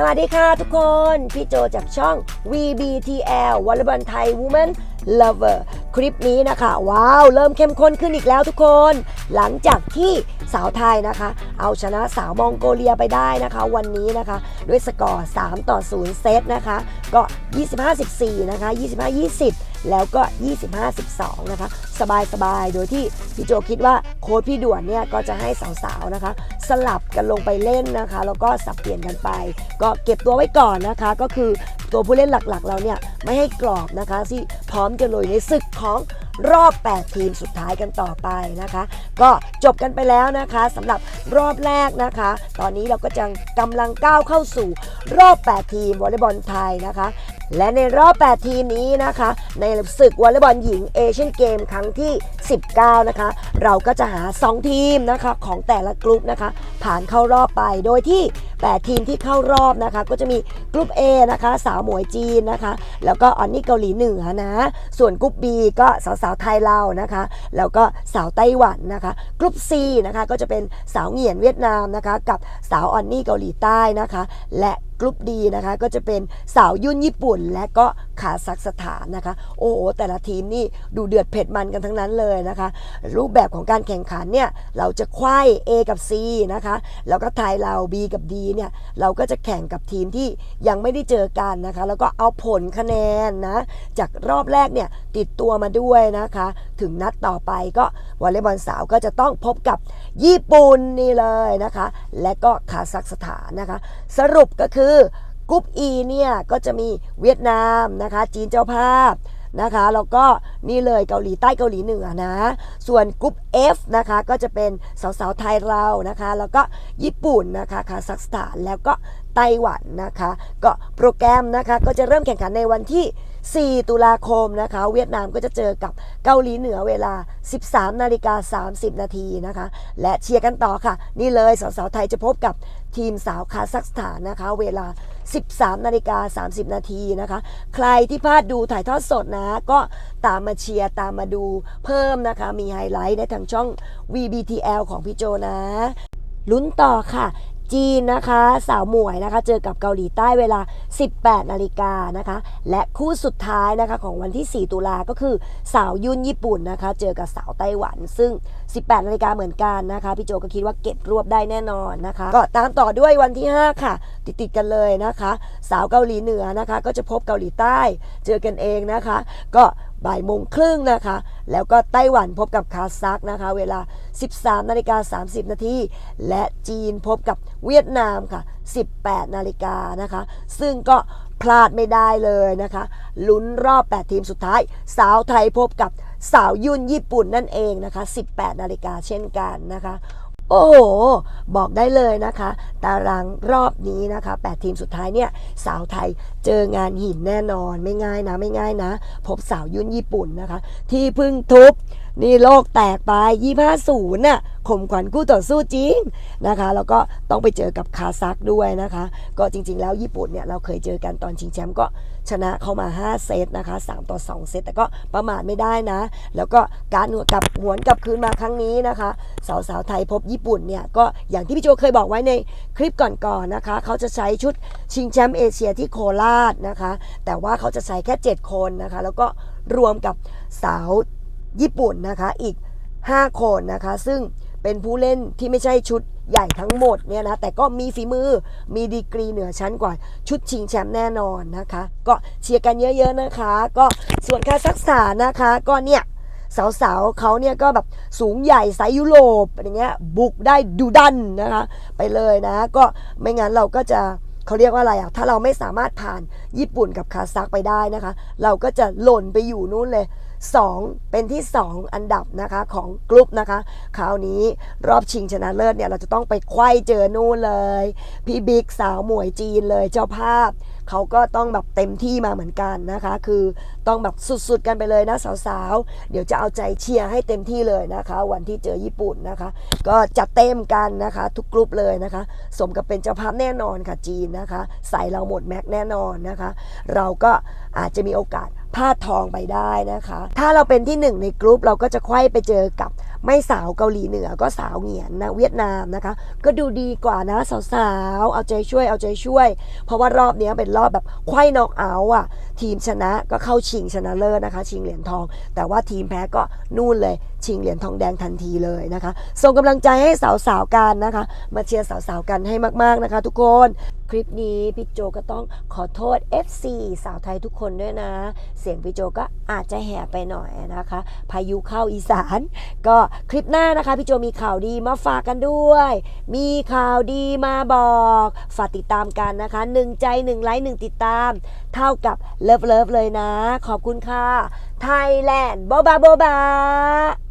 สวัสดีค่ะทุกคน พี่โจจากช่อง VBTL วอลเลย์บอลไทย Women Lover คลิปนี้นะคะ ว้าว เริ่มเข้มข้นขึ้นอีกแล้วทุกคน หลังจากที่สาวไทยนะคะ เอาชนะสาวมองโกเลียไปได้นะคะ วันนี้นะคะ ด้วยสกอร์ 3 ต่อ 0 เซตนะคะ ก็ 25-14 นะคะ 25-20 แล้วก็ 25-12 นะคะ สบายๆโดยที่พี่โจคิดว่าโค้ชพี่ด่วนเนี่ย ก็จะให้สาวๆนะคะ สลับกันลงไปเล่นนะคะ แล้วก็สับเปลี่ยนกันไป ก็เก็บตัวไว้ก่อนนะคะก็คือ ตัวผู้เล่นหลักๆ เราเนี่ยไม่ให้กรอบนะคะที่พร้อมจะลุยในศึกของรอบ 8 ทีมสุดท้ายกันต่อไปนะคะ ก็จบกันไปแล้วนะคะสำหรับรอบแรกนะคะ ตอนนี้เราก็จะกำลังก้าวเข้าสู่รอบ 8 ทีมวอลเลย์บอลไทยนะคะ และในรอบ 8 ทีมนี้นะคะ ในศึกวอลเลย์บอลหญิงเอเชียนเกมครั้งที่ 19 นะคะ เราก็จะหา 2 ทีมนะคะของแต่ละกลุ่มนะคะ ผ่านเข้ารอบไปโดยที่ 8ทีมที่เข้ารอบนะคะ ก็จะมีกลุ่ม A นะคะ สาวหมวยจีนนะคะ แล้วก็ออนนี่เกาหลีเหนือนะ ส่วนกลุ่ม B ก็สาวสาวไทยเรานะคะ แล้วก็สาวไต้หวันนะคะ กลุ่ม C นะคะก็จะเป็นสาวเหงียนเวียดนามนะคะ กับสาวออนนี่เกาหลีใต้นะคะ และ กลุ่มดีนะคะก็จะเป็นสาวยุ่นญี่ปุ่น และก็คาซัคสถานนะคะ โอ้โหแต่ละทีมนี่ดูเดือดเผ็ดมันกันทั้งนั้นเลยนะคะ รูปแบบของการแข่งขันเนี่ยเราจะไขว้ A กับ C นะคะ แล้วก็ไทยเรา B กับ D เนี่ยเราก็จะแข่งกับทีมที่ยังไม่ได้เจอกันนะคะ แล้วก็เอาผลคะแนนนะจากรอบแรกเนี่ยติดตัวมาด้วยนะคะ ถึงนัดต่อไปก็วอลเลย์บอลสาวก็จะต้องพบกับญี่ปุ่นนี่เลยนะคะ และก็คาซัคสถานนะคะ สรุปก็คือกรุ๊ป E เนี่ยก็จะมีเวียดนามนะคะ จีนเจ้าภาพ นะคะแล้วก็นี่เลยเกาหลีใต้เกาหลีเหนือนะส่วนกลุ่ม F นะคะก็จะเป็นสาวๆไทยเรานะคะแล้วก็ญี่ปุ่นนะคะคาซัคสถานแล้วก็ไต้หวันนะคะ ก็โปรแกรมนะคะก็จะเริ่มแข่งขันในวันที่ 4 ตุลาคมนะคะ เวียดนามก็จะเจอกับเกาหลีเหนือเวลา 13 นาฬิกา 30 นาทีนะคะ และเชียร์กันต่อค่ะ นี่เลยสาวๆไทยจะพบกับทีมสาวคาซัคสถานนะคะ เวลา 13นาฬิกา30 นาทีนะคะ ใครที่พลาดดูถ่ายทอดสดนะ ก็ตามมาเชียร์ตามมาดูเพิ่มนะคะ มีไฮไลท์ในทางช่อง VBTL ของพี่โจนะลุ้นต่อค่ะ จีนนะคะ สาวหมวยนะคะ เจอกับเกาหลีใต้เวลา 18 นาฬิกานะคะ และคู่สุดท้ายนะคะของวันที่ 4 ตุลาก็คือสาวยุ่นญี่ปุ่นนะคะ เจอกับสาวไต้หวัน ซึ่ง 18 นาฬิกาเหมือนกันนะคะ พี่โจก็คิดว่าเก็บรวบได้แน่นอนนะคะ ก็ตามต่อด้วยวันที่ 5 ค่ะ ติดติดกันเลยนะคะ สาวเกาหลีเหนือนะคะ ก็จะพบเกาหลีใต้ เจอกันเองนะคะ ก็ บ่ายโมงครึ่งนะคะ แล้วก็ไต้หวันพบกับคาซักนะคะ เวลา 13นาฬิกา30 นาที และจีนพบกับเวียดนามค่ะ 18นาฬิกานะคะ ซึ่งก็พลาดไม่ได้เลยนะคะ ลุ้นรอบ 8 ทีมสุดท้าย สาวไทยพบกับสาวยุ่นญี่ปุ่นนั่นเองนะคะ 18 นาฬิกาเช่นกันนะคะ โอ้โห บอกได้เลยนะคะ ตารางรอบนี้นะคะ 8 ทีมสุดท้ายเนี่ย สาวไทยเจองานหินแน่นอนไม่ง่ายนะ ไม่ง่ายนะ พบสาวยุ่นญี่ปุ่นนะคะ ที่เพึ่งทุบ นี่โลกแตกไป25 0น่ะข่มขวัญคู่ต่อสู้จริงนะคะ แล้วก็ต้องไปเจอกับคาซักด้วยนะคะ ก็จริง ๆ แล้วญี่ปุ่นเนี่ยเราเคยเจอกันตอนชิงแชมป์ก็ชนะเข้ามา 5 เซตนะคะ 3 ต่อ 2 เซตแต่ก็ประมาทไม่ได้นะ แล้วก็การหัวกลับหวนกลับคืนมาครั้งนี้นะคะ สาวสาวๆไทยพบญี่ปุ่นเนี่ยก็อย่างที่พี่โจเคยบอกไว้ในคลิปก่อนๆนะคะ เขาจะใช้ชุดชิงแชมป์เอเชียที่โคราชนะคะ แต่ว่าเขาจะใช้แค่ 7 คนนะคะ แล้วก็รวมกับสาว ญี่ปุ่นนะคะอีก 5 คนนะคะ ซึ่งเป็นผู้เล่นที่ไม่ใช่ชุดใหญ่ทั้งหมดเนี่ยนะแต่ก็มีฝีมือมีดีกรีเหนือชั้นกว่าชุดชิงแชมป์แน่นอนนะคะ ก็เชียร์กันเยอะๆนะคะ ก็ส่วนคาซัคสถานนะคะก็เนี่ยสาวๆเขาเนี่ยก็แบบสูงใหญ่ไซส์ยุโรปอย่างเงี้ยบุกได้ดูดันนะคะ ไปเลยนะ ก็ไม่งั้นเราก็จะ เขาเรียกว่าอะไรอะถ้าเราไม่สามารถผ่านญี่ปุ่นกับคาซัคไปได้นะคะ เราก็จะหล่นไปอยู่นู่นเลย 2 เป็นที่ 2 อันดับนะคะของกลุ่มนะคะคราวนี้รอบชิงชนะเลิศเนี่ยเราจะต้องไปไขว้เจอนู่นเลย พี่บิ๊กสาวหมวยจีนเลยเจ้าภาพ เขาก็ต้องแบบเต็มที่มาเหมือนกันนะคะ คือต้องแบบสุดๆกันไปเลยนะสาวๆ เดี๋ยวจะเอาใจเชียร์ให้เต็มที่เลยนะคะ วันที่เจอญี่ปุ่นนะคะ ก็จัดเต็มกันนะคะ ทุกกลุ่มเลยนะคะ สมกับเป็นเจ้าภาพแน่นอนค่ะจีนนะคะ ใส่เราหมดแม็กแน่นอนนะคะ เราก็อาจจะมีโอกาสพลาดทองไปได้นะคะ ถ้าเราเป็นที่หนึ่งในกลุ่มเราก็จะไขว้ไปเจอกับไม่สาวเกาหลีเหนือก็สาวเหงียนนะเวียดนามนะคะ ก็ดูดีกว่านะสาวๆ เอาใจช่วยเอาใจช่วย เพราะว่ารอบนี้เป็นรอบแบบไขว้นอกเอาท์อะ ทีมชนะก็เข้าชิงชนะเลิศนะคะ ชิงเหรียญทอง แต่ว่าทีมแพ้ก็นู่นเลย ชิงเหรียญทองแดงทันทีเลยนะคะ ส่งกำลังใจให้สาวๆกันนะคะ มาเชียร์สาวๆกันให้มากๆนะคะ ทุกคน คลิปนี้พี่โจก็ต้องขอโทษ FC สาวไทยทุกคนด้วยนะ เสียงพี่โจก็อาจจะแหบไปหน่อยนะคะ พายุเข้าอีสาน ก็คลิปหน้านะคะ พี่โจมีข่าวดีมาฝากกันด้วย มีข่าวดีมาบอก ฝากติดตามกันนะคะหนึ่งใจหนึ่งไลค์หนึ่งติดตาม เท่ากับเลิฟเลิฟเลยนะ ขอบคุณค่ะไทยแลนด์โบบาโบบา